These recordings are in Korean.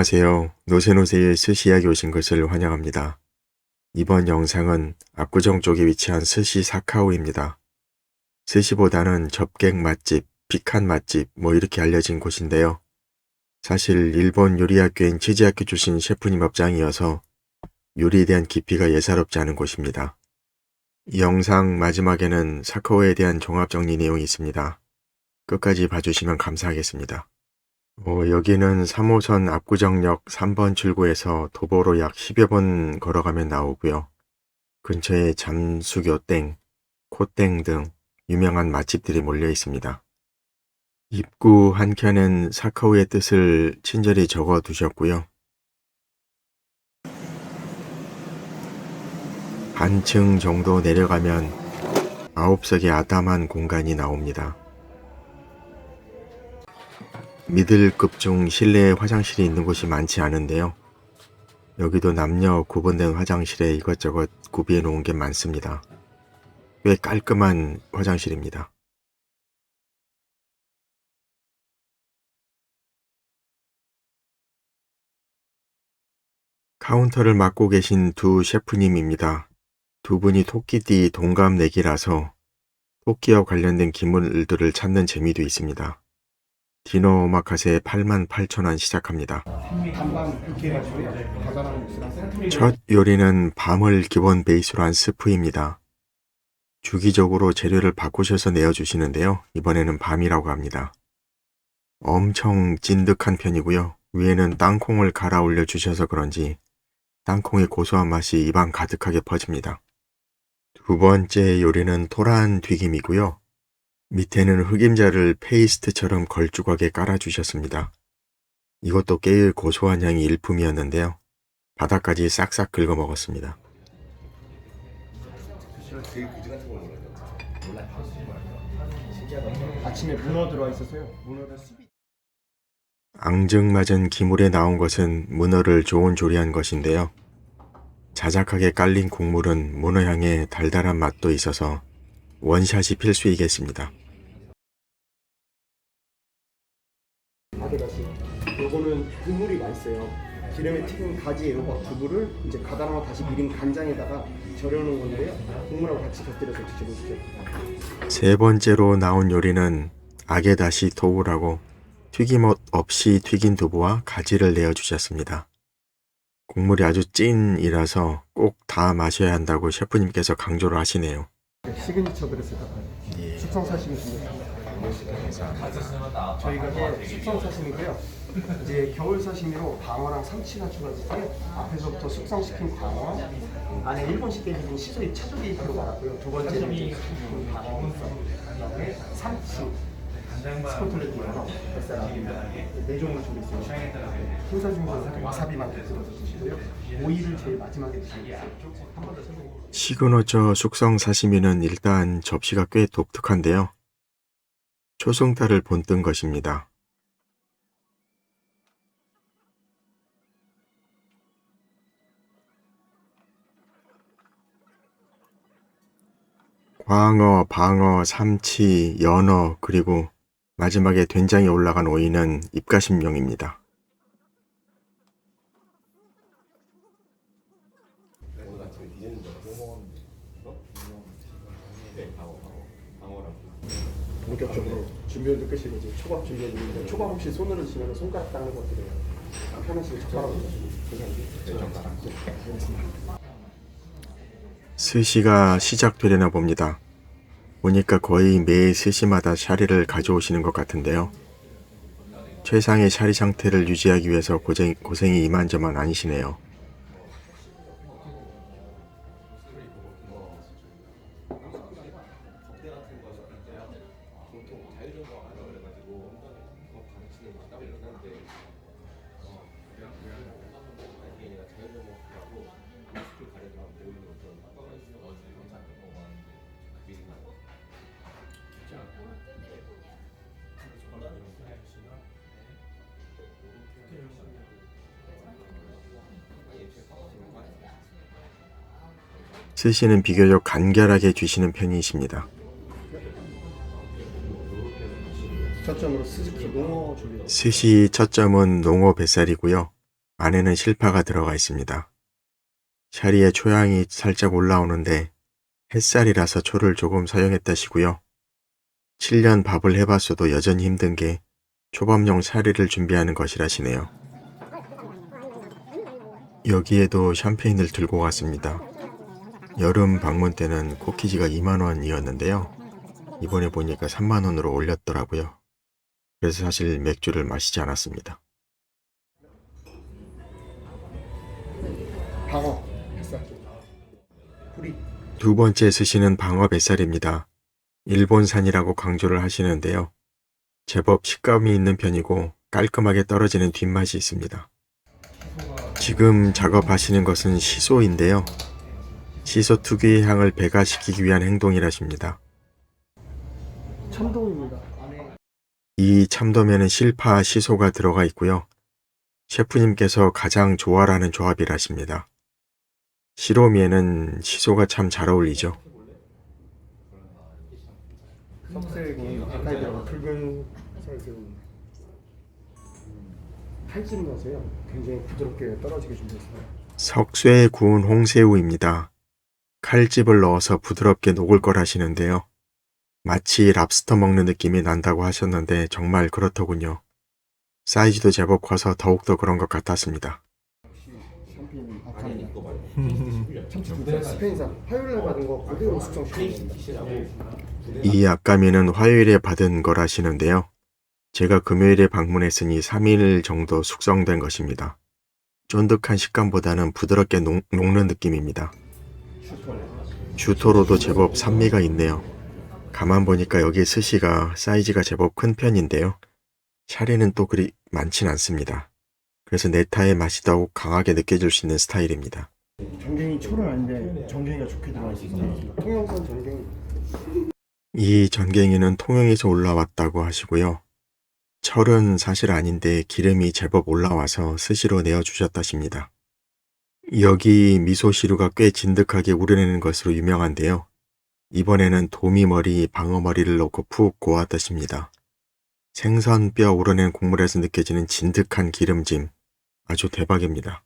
안녕하세요. 노세노세의 스시야기 오신 것을 환영합니다. 이번 영상은 압구정 쪽에 위치한 스시 사카오입니다. 스시보다는 접객 맛집, 빅한 맛집 뭐 이렇게 알려진 곳인데요. 사실 일본 요리학교인 치즈학교 출신 셰프님 업장이어서 요리에 대한 깊이가 예사롭지 않은 곳입니다. 이 영상 마지막에는 사카오에 대한 종합정리 내용이 있습니다. 끝까지 봐주시면 감사하겠습니다. 어, 여기는 3호선 압구정역 3번 출구에서 도보로 약 10여 번 걸어가면 나오고요. 근처에 잠수교땡, 코땡 등 유명한 맛집들이 몰려 있습니다. 입구 한켠엔 사카오의 뜻을 친절히 적어 두셨고요. 한층 정도 내려가면 아홉석의 아담한 공간이 나옵니다. 미들 급 중 실내에 화장실이 있는 곳이 많지 않은데요. 여기도 남녀 구분된 화장실에 이것저것 구비해 놓은 게 많습니다. 꽤 깔끔한 화장실입니다. 카운터를 맡고 계신 두 셰프님입니다. 두 분이 토끼띠 동갑 내기라서 토끼와 관련된 기물들을 찾는 재미도 있습니다. 디너 오마카세 88,000원 시작합니다. 첫 요리는 밤을 기본 베이스로 한 스프입니다. 주기적으로 재료를 바꾸셔서 내어주시는데요. 이번에는 밤이라고 합니다. 엄청 찐득한 편이고요. 위에는 땅콩을 갈아 올려 주셔서 그런지 땅콩의 고소한 맛이 입안 가득하게 퍼집니다. 두 번째 요리는 토란 튀김이고요. 밑에는 흑임자를 페이스트처럼 걸쭉하게 깔아주셨습니다. 이것도 꽤 고소한 향이 일품이었는데요. 바닥까지 싹싹 긁어 먹었습니다. 아침에 문어 들어와 있어서요 앙증맞은 기물에 나온 것은 문어를 좋은 조리한 것인데요. 자작하게 깔린 국물은 문어 향의 달달한 맛도 있어서 원샷이 필수이겠습니다. 국물이 맛있어요. 기름에 튀긴 가지 애호박 두부를 이제 가다랑어 다시 미린 간장에다가 절여놓은 건데요. 국물하고 같이 곁들여서 드셔보십시오 세 번째로 나온 요리는 아게다시 도우라고 튀김옷 없이 튀긴 두부와 가지를 내어주셨습니다. 국물이 아주 찐이라서 꼭 다 마셔야 한다고 셰프님께서 강조를 하시네요. 시그니처 그랬을까 봐요 숙성 사시미 준비합니다. 저희가 이게 숙성 사시미고요 이제 겨울 사시미로 방어랑 삼치가 추가됐고요 앞에서부터 숙성시킨 방어 안에 일본식 돼지고 시소리 차조기 들어가고요. 두 번째는 이제 숙성시킨 방어 그다음에 삼치 스포틀렛 뱃살이 네 종류 준비 있어요 순서 중에서 와사비만 드시고요. 오이를 제일 마지막에 드시고요 한번 더 설명해 드릴게요. 시그너처 숙성 사시미는 일단 접시가 꽤 독특한데요. 초승달을 본뜬 것입니다. 광어, 방어, 삼치, 연어, 그리고 마지막에 된장이 올라간 오이는 입가심용입니다. 본격적으로 준비를 끝이고 이제 초밥 준비해 드리는데 초밥 혹시 손으로 드시면 손가락 닦는 것들을 편하시게 젓가락으로 드시면 괜찮으세요? 네, 젓가락. 스시가 시작되려나 봅니다. 보니까 거의 매 스시마다 샤리를 가져오시는 것 같은데요. 최상의 샤리 상태를 유지하기 위해서 고생, 고생이 이만저만 아니시네요. 스시는 비교적 간결하게 주시는 편이십니다. 스시 첫 점은 농어 뱃살이고요. 안에는 실파가 들어가 있습니다. 샤리의 초향이 살짝 올라오는데 햇살이라서 초를 조금 사용했다시고요. 7년 밥을 해봤어도 여전히 힘든 게 초밥용 샤리를 준비하는 것이라시네요. 여기에도 샴페인을 들고 갔습니다. 여름 방문 때는 코키지가 2만원이었는데요. 이번에 보니까 3만원으로 올렸더라고요. 그래서 사실 맥주를 마시지 않았습니다. 방어 뿌리 두 번째 스시는 방어 뱃살입니다. 일본산이라고 강조를 하시는데요. 제법 식감이 있는 편이고 깔끔하게 떨어지는 뒷맛이 있습니다. 지금 작업하시는 것은 시소인데요. 시소 특유의 향을 배가시키기 위한 행동이라십니다. 참돔입니다 이 참돔에는 실파 시소가 들어가 있고요. 셰프님께서 가장 좋아라는 조합이라십니다. 시로미에는 시소가 참 잘 어울리죠. 칼집 넣어서요 굉장히 부드럽게 떨어지게 준비했습니다 석쇠에 구운 홍새우입니다. 칼집을 넣어서 부드럽게 녹을 거라시는데요. 마치 랍스터 먹는 느낌이 난다고 하셨는데 정말 그렇더군요. 사이즈도 제법 커서 더욱더 그런 것 같았습니다. 샴페인 아카입니다 참치 두대 스페인산 화요일날 받은 거 그대로 숙성시킨 겁니다 이 아까미는 화요일에 받은 거라시는데요. 제가 금요일에 방문했으니 3일 정도 숙성된 것입니다. 쫀득한 식감보다는 부드럽게 녹, 녹는 느낌입니다. 주토로도 제법 산미가 있네요. 가만 보니까 여기 스시가 사이즈가 제법 큰 편인데요. 샤리는 또 그리 많진 않습니다. 그래서 네타의 맛이 더욱 강하게 느껴질 수 있는 스타일입니다. 전갱이 초는 아닌데 전갱이가 좋게 들어가 있어서 통영산 전갱이 이 전갱이는 통영에서 올라왔다고 하시고요. 철은 사실 아닌데 기름이 제법 올라와서 스시로 내어주셨다십니다. 여기 미소시루가 꽤 진득하게 우려내는 것으로 유명한데요. 이번에는 도미머리, 방어머리를 넣고 푹 고았다십니다. 생선 뼈 우러낸 국물에서 느껴지는 진득한 기름짐. 아주 대박입니다.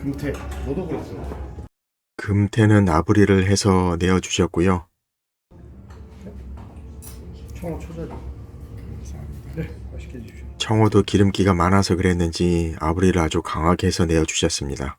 금태 너도 그랬어 금태는 아브리를 해서 내어주셨고요. 청어 초자리. 네. 맛있게 해주십시오. 청어도 기름기가 많아서 그랬는지 아브리를 아주 강하게 해서 내어 주셨습니다.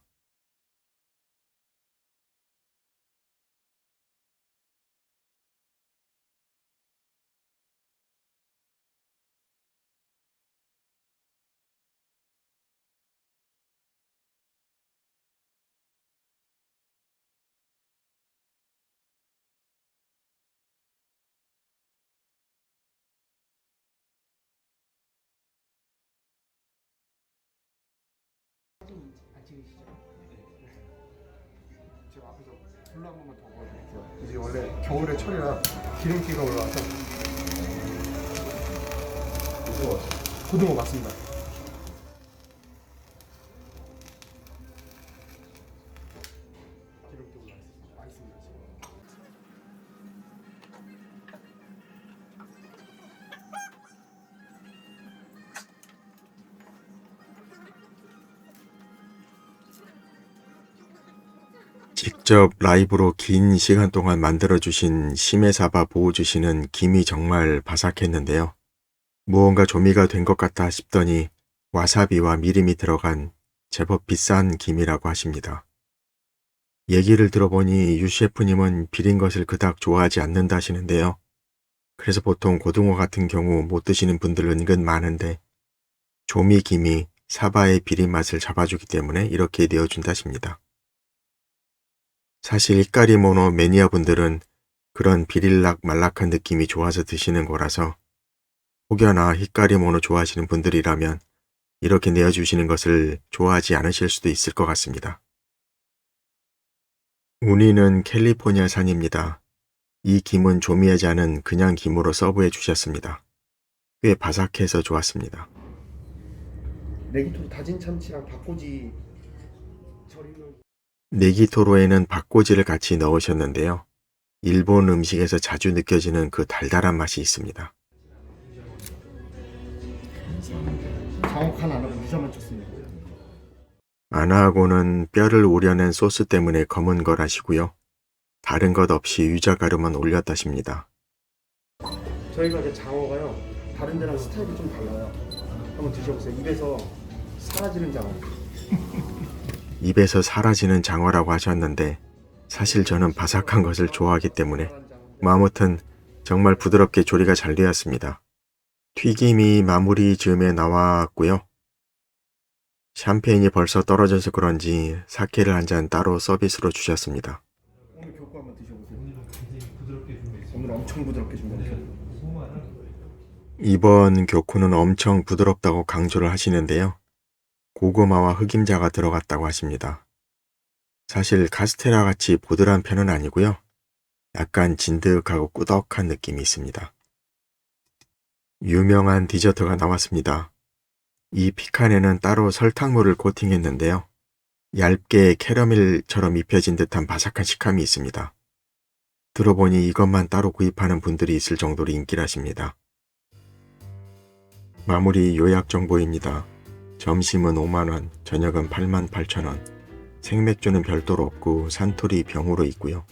앞에서 불한 번만 더 보여드릴게요. 이제 원래 겨울에 철이라 기름기가 올라와서. 고등어 맞습니다 직접 라이브로 긴 시간 동안 만들어주신 심해사바 보호주시는 김이 정말 바삭했는데요. 무언가 조미가 된 것 같다 싶더니 와사비와 미림이 들어간 제법 비싼 김이라고 하십니다. 얘기를 들어보니 유 셰프님은 비린 것을 그닥 좋아하지 않는다 하시는데요. 그래서 보통 고등어 같은 경우 못 드시는 분들 은근 많은데 조미 김이 사바의 비린 맛을 잡아주기 때문에 이렇게 내어준다십니다. 사실 히카리모노 매니아 분들은 그런 비릴락 말락한 느낌이 좋아서 드시는 거라서 혹여나 히카리모노 좋아하시는 분들이라면 이렇게 내어주시는 것을 좋아하지 않으실 수도 있을 것 같습니다. 우니는 캘리포니아 산입니다. 이 김은 조미하지 않은 그냥 김으로 서브해 주셨습니다. 꽤 바삭해서 좋았습니다. 네기토로 다진 참치랑 절이는 네기토로에는 박꼬지를 같이 넣으셨는데요. 일본 음식에서 자주 느껴지는 그 달달한 맛이 있습니다. 아나하고는 뼈를 우려낸 소스 때문에 검은 거라시고요. 다른 것 없이 유자가루만 올렸다십니다. 저희가 이제 장어가요 다른 데랑 스타일이 좀 달라요. 한번 드셔보세요. 입에서 사라지는 장어. 입에서 사라지는 장어라고 하셨는데 사실 저는 바삭한 것을 좋아하기 때문에 뭐 아무튼 정말 부드럽게 조리가 잘 되었습니다. 튀김이 마무리 즈음에 나왔고요. 샴페인이 벌써 떨어져서 그런지 사케를 한 잔 따로 서비스로 주셨습니다. 오늘 교코 한번 드셔보세요. 오늘 엄청 부드럽게 교코. 이번 교쿠는 엄청 부드럽다고 강조를 하시는데요. 고구마와 흑임자가 들어갔다고 하십니다. 사실 카스테라 같이 보드란 편은 아니고요. 약간 진득하고 꾸덕한 느낌이 있습니다. 유명한 디저트가 나왔습니다. 이 피칸에는 따로 설탕물을 코팅했는데요. 얇게 캐러멜처럼 입혀진 듯한 바삭한 식감이 있습니다. 들어보니 이것만 따로 구입하는 분들이 있을 정도로 인기라십니다. 마무리 요약 정보입니다. 점심은 5만원, 저녁은 8만 8천원, 생맥주는 별도로 없고 산토리 병으로 있고요.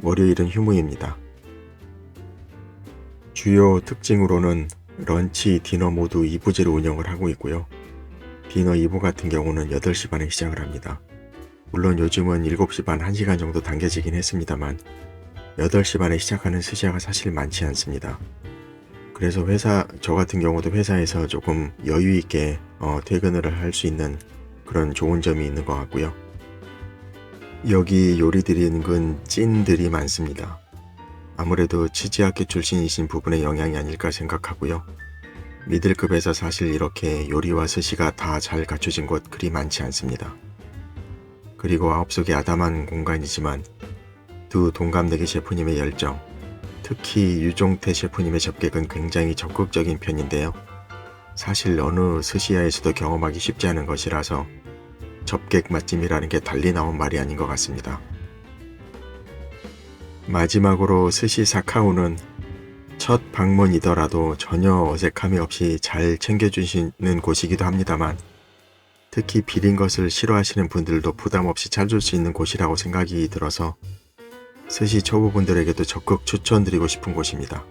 월요일은 휴무입니다. 주요 특징으로는 런치, 디너 모두 2부제로 운영을 하고 있고요. 디너 2부 같은 경우는 8시 반에 시작을 합니다. 물론 요즘은 7시 반 1시간 정도 당겨지긴 했습니다만 8시 반에 시작하는 스시야가 사실 많지 않습니다. 그래서 회사 저 같은 경우도 회사에서 조금 여유 있게 어, 퇴근을 할 수 있는 그런 좋은 점이 있는 것 같고요. 여기 요리들이 은근 찐들이 많습니다. 아무래도 치즈학교 출신이신 부분의 영향이 아닐까 생각하고요. 미들급에서 사실 이렇게 요리와 스시가 다 잘 갖춰진 곳 그리 많지 않습니다. 그리고 아홉속의 아담한 공간이지만 두 동갑내기 셰프님의 열정, 특히 유종태 셰프님의 접객은 굉장히 적극적인 편인데요. 사실 어느 스시야에서도 경험하기 쉽지 않은 것이라서 접객 맛집이라는 게 달리 나온 말이 아닌 것 같습니다. 마지막으로 스시 사카우는 첫 방문이더라도 전혀 어색함이 없이 잘 챙겨주시는 곳이기도 합니다만 특히 비린 것을 싫어하시는 분들도 부담 없이 찾을 수 있는 곳이라고 생각이 들어서 스시 초보분들에게도 적극 추천드리고 싶은 곳입니다.